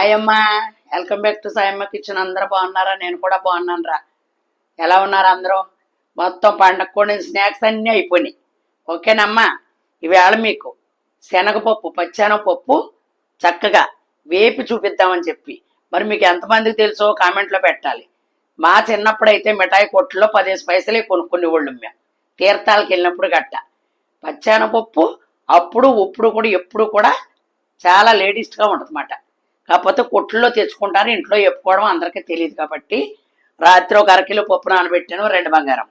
Hi welcome back to Sayamma kitchen. అందరూ బాగున్నారా? నేను కూడా బాగున్నాను రా ఎలా ఉన్నారు అందరూ? మొత్తం పండగ కూడా స్నాక్స్ అన్నీ అయిపోయినాయి. ఓకేనమ్మా? ఈవేళ మీకు శనగపప్పు పప్పు చక్కగా వేపి చూపిద్దామని చెప్పి. మరి మీకు ఎంతమందికి తెలుసో కామెంట్లో పెట్టాలి. మా చిన్నప్పుడైతే మిఠాయి కొట్టులో పదిహేను పైసలే కొనుక్కునే వాళ్ళం మేము. తీర్థాలకు వెళ్ళినప్పుడు గట్ట. పచ్చెనగపప్పు అప్పుడు ఇప్పుడు కూడా ఎప్పుడు కూడా చాలా లేడీస్గా ఉంటుందన్నమాట. కాకపోతే కొట్టుల్లో తెచ్చుకుంటారు ఇంట్లో చెప్పుకోవడం అందరికీ తెలియదు కాబట్టి రాత్రి ఒక అరకిలో పప్పు నానబెట్టాను రెండు బంగారం.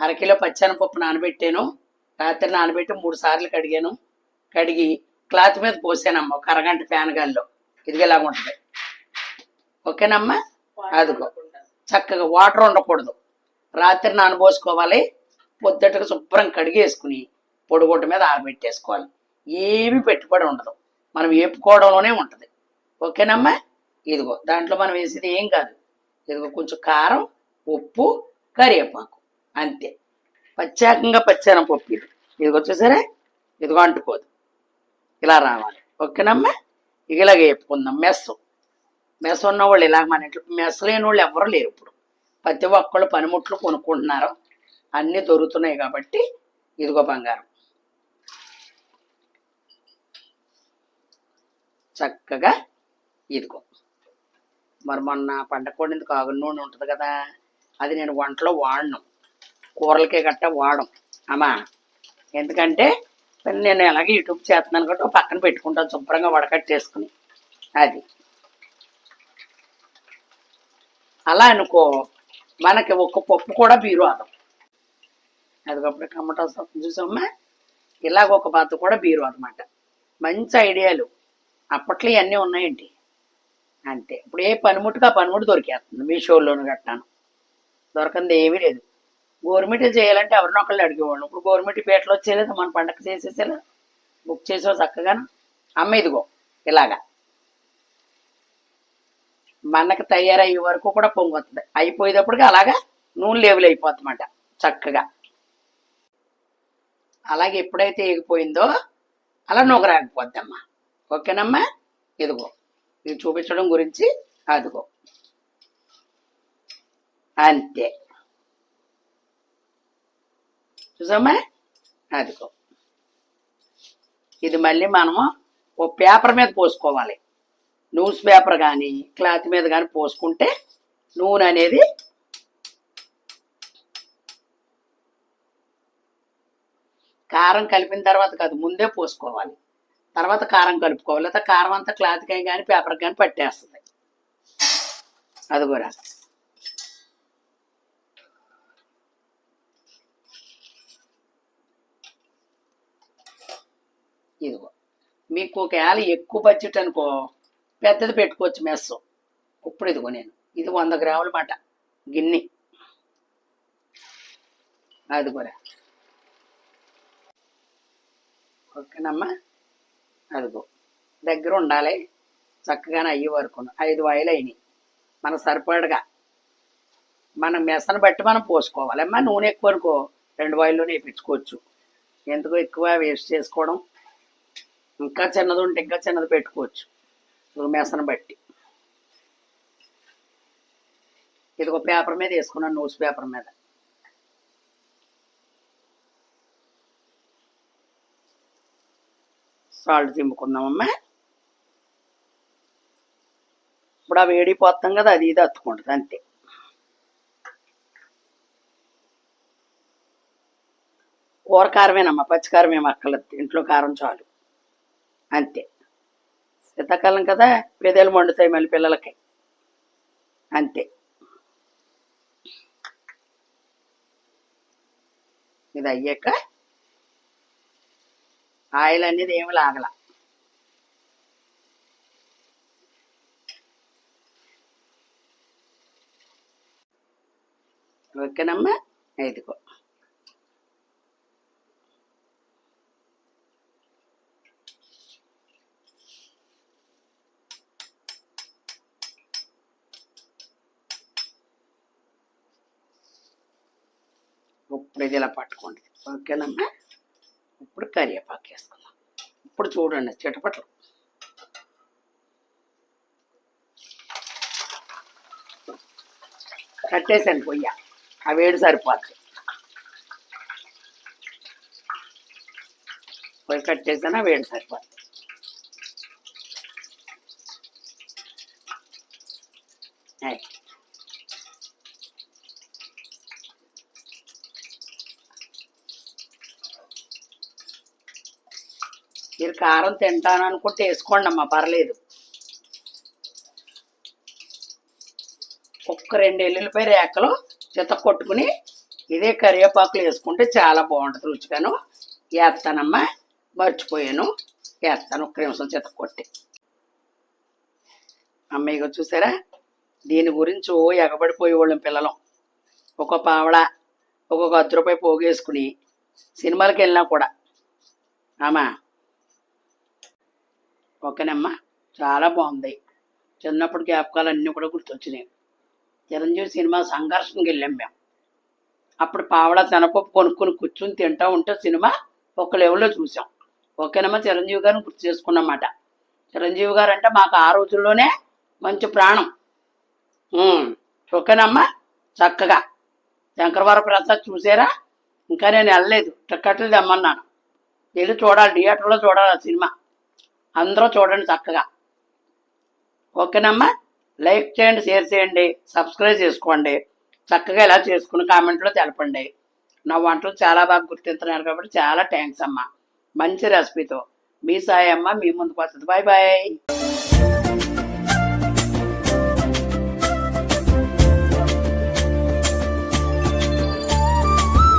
అరకిలో పచ్చని పప్పు నానబెట్టాను రాత్రి నానబెట్టి మూడు సార్లు కడిగాను. కడిగి క్లాత్ మీద పోసానమ్మ ఒక అరగంట ఫ్యాన్ గాల్లో. ఇదిగేలాగా ఉంటుంది. ఓకేనమ్మా? అదిగో. చక్కగా వాటర్ ఉండకూడదు. రాత్రి నానబోసుకోవాలి పొద్దుటకు శుభ్రం కడిగేసుకుని పొడిగుడ్డ మీద ఆరబెట్టేసుకోవాలి. ఏమీ పెట్టుబడి ఉండదు. మనం వేపుకోవడంలోనే ఉంటుంది. ఓకేనమ్మా? ఇదిగో దాంట్లో మనం వేసేది ఏం కాదు. ఇదిగో కొంచెం కారం ఉప్పు కరివేపాకు. అంతే. ప్రత్యేకంగా పచ్చాన పప్పు ఇది. ఇదిగో చూసారా? ఇదిగో అంటుకోదు. ఇలా రావాలి. ఓకేనమ్మా? ఇక ఇలాగ వేపుకుందాం మెస్ మెస్ ఉన్నవాళ్ళు ఇలాగ మన ఇంట్లో మెస్ లేని వాళ్ళు ఎవరు లేరు ఇప్పుడు. ప్రతి ఒక్కళ్ళు పనిముట్లు కొనుక్కుంటున్నారు. అన్నీ దొరుకుతున్నాయి కాబట్టి ఇదిగో బంగారం. చక్కగా ఇదిగో. మరి మొన్న పంట కోడింది కాగుల నూనె ఉంటుంది కదా అది నేను వంటలో వాడను. కూరలకే గట్ట వాడం. అమ్మా ఎందుకంటే నేను ఎలాగే యూట్యూబ్ చేస్తున్నాను కాబట్టి పక్కన పెట్టుకుంటాను శుభ్రంగా వడకట్టేసుకుని. అది. అలా అనుకో మనకి ఒక్క పప్పు కూడా బీరువాదం. అదిగప్పుడు టమాటా సొప్పు చూసామా ఇలాగ ఒక బాతు కూడా బీరు అనమాట మంచి ఐడియాలు. అప్పట్లో ఇవన్నీ ఉన్నాయండి. అంతే. ఇప్పుడు ఏ పనిముట్టుగా పనిముట్టు దొరికేస్తుంది. మీషోలోను కట్టాను దొరకంది ఏమీ లేదు. గవర్నమెంట్ చేయాలంటే ఎవరినో ఒకళ్ళు అడిగేవాళ్ళు. ఇప్పుడు గవర్నమెంట్ పేటలో వచ్చేలేదు మన పండగ చేసేసేలా బుక్ చేసో చక్కగాను. అమ్మ ఇదిగో ఇలాగా. మనకు తయారయ్యే వరకు కూడా పొంగొస్తుంది అయిపోయేటప్పటికి అలాగా నూనె లేవులు అయిపోతుందన్నమాట. చక్కగా. అలాగే ఎప్పుడైతే ఎగిపోయిందో అలా నూగరాగిపోద్దమ్మా ఓకేనమ్మా? ఇదిగో. ఇది చూపించడం గురించి అదిగో. అంతే. చూసామా అదిగో. ఇది మళ్ళీ మనము ఓ పేపర్ మీద పోసుకోవాలి. న్యూస్ పేపర్ కానీ క్లాత్ మీద కానీ పోసుకుంటే నూనె అనేది కారం కలిపిన తర్వాత కాదు ముందే పోసుకోవాలి. తర్వాత కారం కలుపుకోవాలి. లేదా కారం అంతా క్లాత్కి కానీ పేపర్కి కానీ పట్టేస్తుంది. అది కూడా. ఇదిగో. మీకు ఒకవేళ ఎక్కువ బడ్జెట్ అనుకో పెద్దది పెట్టుకోవచ్చు మెస్ ఇప్పుడు ఇదిగో నేను. ఇది వంద గ్రాముల మాట. గిన్నె. అది కూడా. ఓకేనమ్మా. అదిగో. దగ్గర ఉండాలి చక్కగానే అయ్యేవరకు ఐదు వాయిలు అయినాయి. మన సరిపడగా. మనం మెసను బట్టి మనం పోసుకోవాలి. అమ్మా నూనె ఎక్కువ అనుకో. రెండు వాయిల్లోనే వేయించుకోవచ్చు ఎందుకు ఎక్కువ వేస్ట్ చేసుకోవడం? ఇంకా చిన్నది ఉంటే ఇంకా చిన్నది పెట్టుకోవచ్చు. ఇదిగో మెసను బట్టి. ఇది ఒక పేపర్ మీద వేసుకున్నాను న్యూస్ పేపర్ మీద. సాల్ట్ చింపుకుందామమ్మా. ఇప్పుడు ఆ వేడిపోతాం కదా అది ఇది అత్తుకుంటుంది అంతే. కూర కారమేనమ్మా పచ్చికారం ఏమి అక్కర్లేదు ఇంట్లో కారం చాలు. అంతే. శీతాకాలం కదా పేదలు మండుతాయి మళ్ళీ పిల్లలకి. అంతే. ఇది అయ్యాక ఆయిల్ అనేది ఏమి లాగల. ఓకేనమ్మా? ఇదిగో. ఇప్పుడు ఇది ఇలా పట్టుకోండి. ఓకేనమ్మా? ఇప్పుడు కరివేపాకు వేసుకుందాం. ఇప్పుడు చూడండి చిటపట్లు. కట్టేసాను పొయ్య. ఆ వేడి సరిపోతుంది పొయ్యి కట్టేసాను ఆ వేడి సరిపోతుంది Hey. మీరు కారం తింటాను అనుకుంటే వేసుకోండి అమ్మా పర్లేదు. ఒక్క రెండు ఎల్లుల్లిపాయ రేకలు చిత కొట్టుకుని ఇదే కరివేపాకులు వేసుకుంటే చాలా బాగుంటుంది రుచిగాను. వేస్తానమ్మా మర్చిపోయాను. వేస్తాను ఒక్క నిమిషం చిత కొట్టి. అమ్మాయిగా చూసారా? దీని గురించి ఓ ఎగబడిపోయేవాళ్ళం పిల్లలం. ఒక పావడ ఒక్కొక్క అర్ధ రూపాయి పోగేసుకుని సినిమాలకు వెళ్ళినా కూడా. ఆమా ఓకేనమ్మా చాలా బాగుంది. చిన్నప్పుడు జ్ఞాపకాలు అన్నీ కూడా గుర్తొచ్చినాయి. చిరంజీవి సినిమా సంఘర్షణకి వెళ్ళాం మేము. అప్పుడు పావడ తెనపప్పు కొనుక్కొని కూర్చుని తింటా ఉంటే సినిమా ఒక లెవెల్లో చూసాం. ఓకేనమ్మా చిరంజీవి గారిని గుర్తు చేసుకున్నమాట. చిరంజీవి గారు అంటే మాకు ఆ రోజుల్లోనే మంచి ప్రాణం. ఓకేనమ్మా చక్కగా. శంకరవర ప్రసాద్ చూసారా? ఇంకా నేను వెళ్ళలేదు. టిక్కెట్లు తెమ్మన్నాను. వెళ్ళి చూడాలి థియేటర్లో చూడాలి ఆ సినిమా. అందరూ చూడండి చక్కగా. ఓకేనమ్మా లైక్ చేయండి షేర్ చేయండి సబ్స్క్రైబ్ చేసుకోండి. చక్కగా ఇలా చేసుకుని కామెంట్లో తెలపండి. నా వంటలు చాలా బాగా గుర్తింటున్నారు కాబట్టి చాలా థ్యాంక్స్ అమ్మా. మంచి రెసిపీతో మీ సాయి అమ్మ మీ ముందుకు వస్తుంది. Bye bye